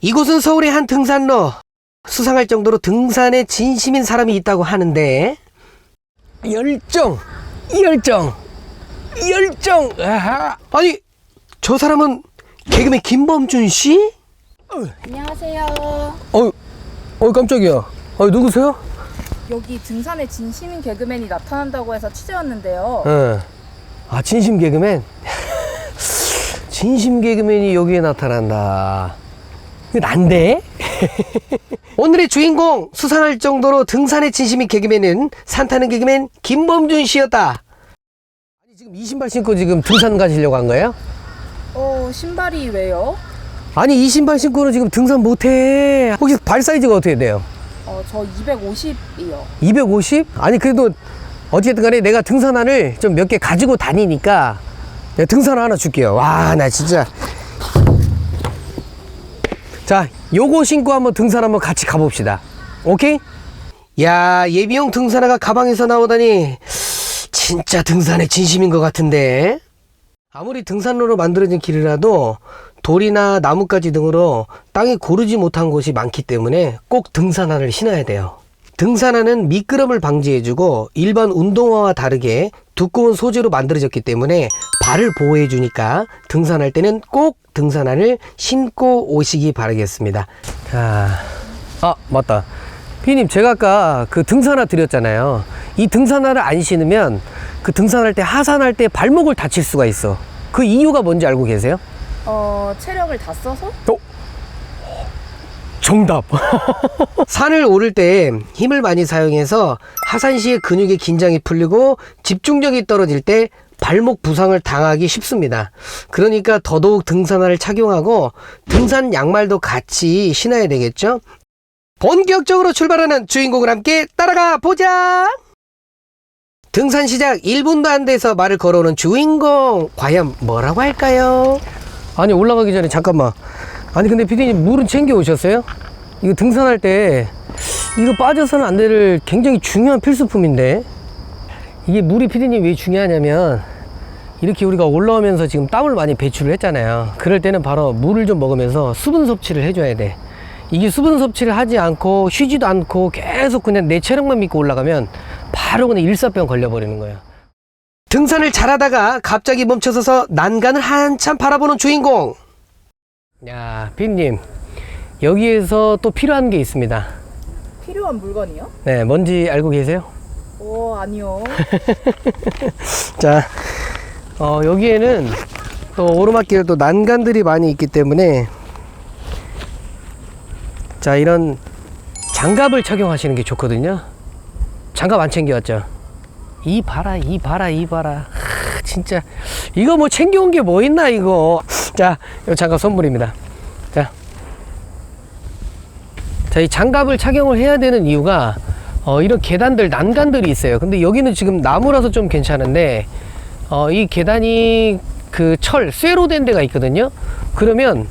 이곳은 서울의 한 등산로. 수상할 정도로 등산에 진심인 사람이 있다고 하는데 열정, 열정, 열정. 아하. 아니 저 사람은 개그맨 김범준 씨? 안녕하세요. 어, 어 깜짝이야. 어 누구세요? 여기 등산에 진심인 개그맨이 나타난다고 해서 취재왔는데요. 어. 아 진심 개그맨. 진심 개그맨이 여기에 나타난다. 난데? 오늘의 주인공 수상할 정도로 등산에 진심인 개그맨은 산타는 개그맨 김범준 씨였다. 아니 지금 이 신발 신고 지금 등산 가시려고 한 거예요? 어, 신발이 왜요? 아니 이 신발 신고는 지금 등산 못해. 혹시 발 사이즈가 어떻게 돼요? 어, 저 250이요. 250? 아니 그래도 어쨌든 간에 내가 등산화를 좀 몇 개 가지고 다니니까 내가 등산화 하나 줄게요 와 나 진짜 자 요거 신고 한번 등산 한번 같이 가봅시다 오케이? 야 예비용 등산화가 가방에서 나오다니 진짜 등산에 진심인 것 같은데 아무리 등산로로 만들어진 길이라도 돌이나 나뭇가지 등으로 땅이 고르지 못한 곳이 많기 때문에 꼭 등산화를 신어야 돼요. 등산화는 미끄럼을 방지해주고 일반 운동화와 다르게 두꺼운 소재로 만들어졌기 때문에 발을 보호해 주니까 등산할 때는 꼭 등산화를 신고 오시기 바라겠습니다. 자, 아 맞다. 피님 제가 아까 그 등산화 드렸잖아요. 이 등산화를 안 신으면 그 등산할 때 하산할 때 발목을 다칠 수가 있어. 그 이유가 뭔지 알고 계세요? 어, 체력을 다 써서? 정답. 산을 오를 때 힘을 많이 사용해서 하산 시에 근육의 긴장이 풀리고 집중력이 떨어질 때 발목 부상을 당하기 쉽습니다. 그러니까 더더욱 등산화를 착용하고 등산 양말도 같이 신어야 되겠죠? 본격적으로 출발하는 주인공을 함께 따라가 보자! 등산 시작 1분도 안 돼서 말을 걸어오는 주인공. 과연 뭐라고 할까요? 아니, 올라가기 전에 잠깐만. 아니 근데 피디님 물은 챙겨 오셨어요? 이거 등산할 때 이거 빠져서는 안 될 굉장히 중요한 필수품인데. 이게 물이 피디님 왜 중요하냐면 이렇게 우리가 올라오면서 지금 땀을 많이 배출을 했잖아요. 그럴 때는 바로 물을 좀 먹으면서 수분 섭취를 해줘야 돼. 이게 수분 섭취를 하지 않고 쉬지도 않고 계속 그냥 내 체력만 믿고 올라가면 바로 그냥 일사병 걸려버리는 거예요. 등산을 잘하다가 갑자기 멈춰서서 난간을 한참 바라보는 주인공 야, 빈님 여기에서 또 필요한 게 있습니다. 필요한 물건이요? 네, 뭔지 알고 계세요? 오, 아니요. 자, 어, 여기에는 또 오르막길에 또 난간들이 많이 있기 때문에 자, 이런 장갑을 착용하시는 게 좋거든요. 장갑 안 챙겨왔죠? 이 봐라, 이 봐라, 이 봐라. 하, 진짜 이거 뭐 챙겨온 게 뭐 있나 이거. 자, 이 장갑 선물입니다. 자, 자, 이 장갑을 착용을 해야 되는 이유가 어, 이런 계단들, 난간들이 있어요. 근데 여기는 지금 나무라서 좀 괜찮은데 어, 이 계단이 그 철, 쇠로 된 데가 있거든요. 그러면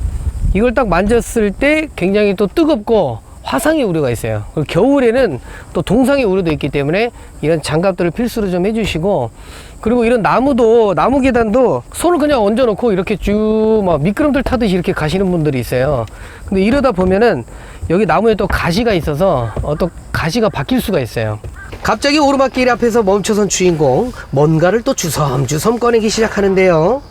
이걸 딱 만졌을 때 굉장히 또 뜨겁고 화상의 우려가 있어요. 겨울에는 또 동상의 우려도 있기 때문에 이런 장갑들을 필수로 좀 해주시고 그리고 이런 나무도 나무 계단도 손을 그냥 얹어놓고 이렇게 쭉 막 미끄럼틀 타듯이 이렇게 가시는 분들이 있어요. 근데 이러다 보면은 여기 나무에 또 가시가 있어서 어, 또 가시가 바뀔 수가 있어요. 갑자기 오르막길 앞에서 멈춰선 주인공 뭔가를 또 주섬주섬 꺼내기 시작하는데요.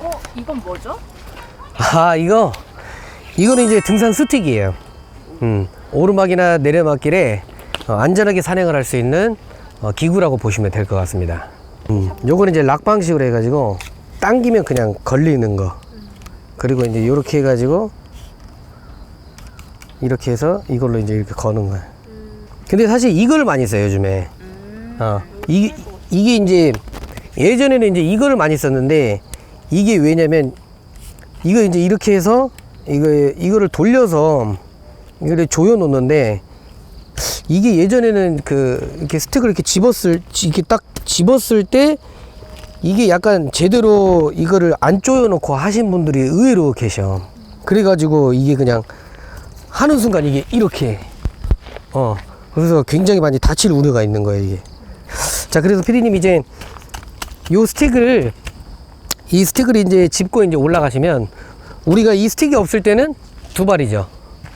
어, 이건 뭐죠? 아 이거 이거는 이제 등산 스틱이에요. 음, 오르막이나 내려막길에 어, 안전하게 산행을 할 수 있는 어, 기구라고 보시면 될 것 같습니다. 음, 요거는 이제 락 방식으로 해가지고 당기면 그냥 걸리는 거. 그리고 이제 이렇게 해가지고 이렇게 해서 이걸로 이제 이렇게 거는 거야. 근데 사실 이걸 많이 써요 요즘에. 어, 이, 이게 이제 예전에는 이제 이거를 많이 썼는데 이게 왜냐면 이거 이제 이렇게 해서 이거 이거를 돌려서 이거를 조여 놓는데 이게 예전에는 그 이렇게 스틱을 이렇게 집었을 이렇게 딱 집었을 때 이게 약간 제대로 이거를 안 조여 놓고 하신 분들이 의외로 계셔. 그래 가지고 이게 그냥 하는 순간 이게 이렇게 어 그래서 굉장히 많이 다칠 우려가 있는 거예요 이게. 자, 그래서 피디님 이제 요 스틱을 이 스틱을 이제 짚고 이제 올라가시면 우리가 이 스틱이 없을 때는 두 발이죠.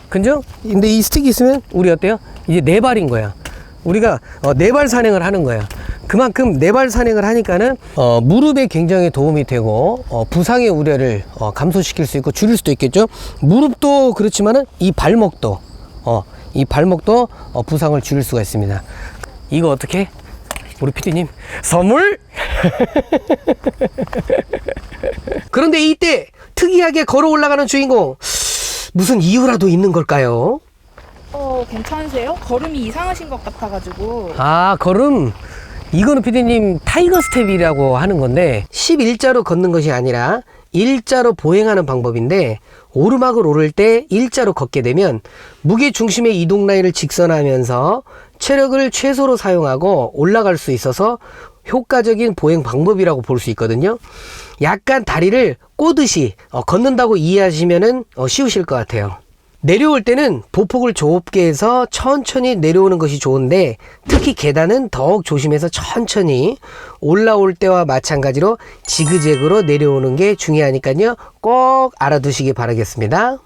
그죠? 근데 이 스틱이 있으면 우리 어때요? 이제 네 발인 거야. 우리가 어, 네발 산행을 하는 거야. 그만큼 네발 산행을 하니까는 어, 무릎에 굉장히 도움이 되고 어, 부상의 우려를 어, 감소시킬 수 있고 줄일 수도 있겠죠. 무릎도 그렇지만은 이 발목도 어, 이 발목도 어, 부상을 줄일 수가 있습니다. 이거 어떻게? 우리 피디님 선물? 그런데 이때 특이하게 걸어 올라가는 주인공 무슨 이유라도 있는 걸까요? 어, 괜찮으세요? 걸음이 이상하신 것 같아가지고. 아 걸음 이거는 피디님 타이거 스텝이라고 하는 건데 11자로 걷는 것이 아니라 일자로 보행하는 방법인데 오르막을 오를 때 일자로 걷게 되면 무게 중심의 이동 라인을 직선하면서 체력을 최소로 사용하고 올라갈 수 있어서 효과적인 보행 방법이라고 볼 수 있거든요. 약간 다리를 꼬듯이 어, 걷는다고 이해하시면은 어, 쉬우실 것 같아요. 내려올 때는 보폭을 좁게 해서 천천히 내려오는 것이 좋은데 특히 계단은 더욱 조심해서 천천히 올라올 때와 마찬가지로 지그재그로 내려오는 게 중요하니까요. 꼭 알아두시기 바라겠습니다.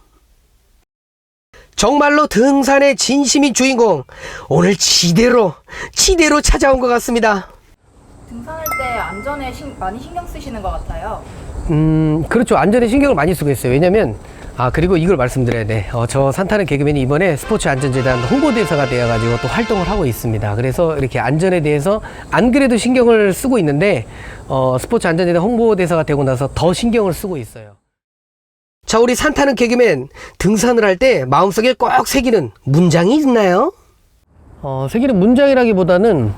정말로 등산의 진심인 주인공 오늘 지대로 지대로 찾아온 것 같습니다. 등산할 때 안전에 신- 많이 신경 쓰시는 것 같아요. 음, 그렇죠. 안전에 신경을 많이 쓰고 있어요. 왜냐면, 아, 그리고 이걸 말씀드려야 돼. 어, 저 산타는 개그맨이 이번에 스포츠 안전재단 홍보대사가 되어가지고 또 활동을 하고 있습니다. 그래서 이렇게 안전에 대해서 안 그래도 신경을 쓰고 있는데, 어, 스포츠 안전재단 홍보대사가 되고 나서 더 신경을 쓰고 있어요. 자, 우리 산타는 개그맨 등산을 할 때 마음속에 꼭 새기는 문장이 있나요? 어, 새기는 문장이라기보다는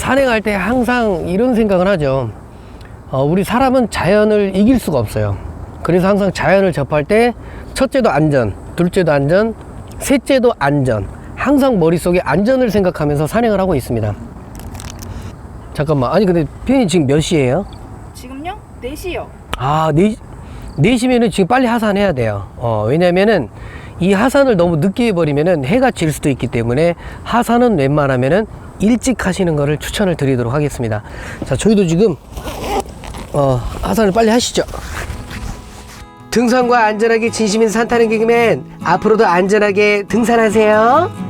산행할 때 항상 이런 생각을 하죠. 어, 우리 사람은 자연을 이길 수가 없어요. 그래서 항상 자연을 접할 때 첫째도 안전, 둘째도 안전, 셋째도 안전. 항상 머릿속에 안전을 생각하면서 산행을 하고 있습니다. 잠깐만. 아니 근데 피디님 지금 몇 시예요? 지금요? 4시요. 아, 네, 4시면은 지금 빨리 하산해야 돼요. 어, 왜냐면은 이 하산을 너무 늦게 해버리면은 해가 질 수도 있기 때문에 하산은 웬만하면은 일찍 하시는 거를 추천을 드리도록 하겠습니다. 자, 저희도 지금, 어, 하산을 빨리 하시죠. 등산과 안전하게 진심인 산타는 개그맨, 앞으로도 안전하게 등산하세요.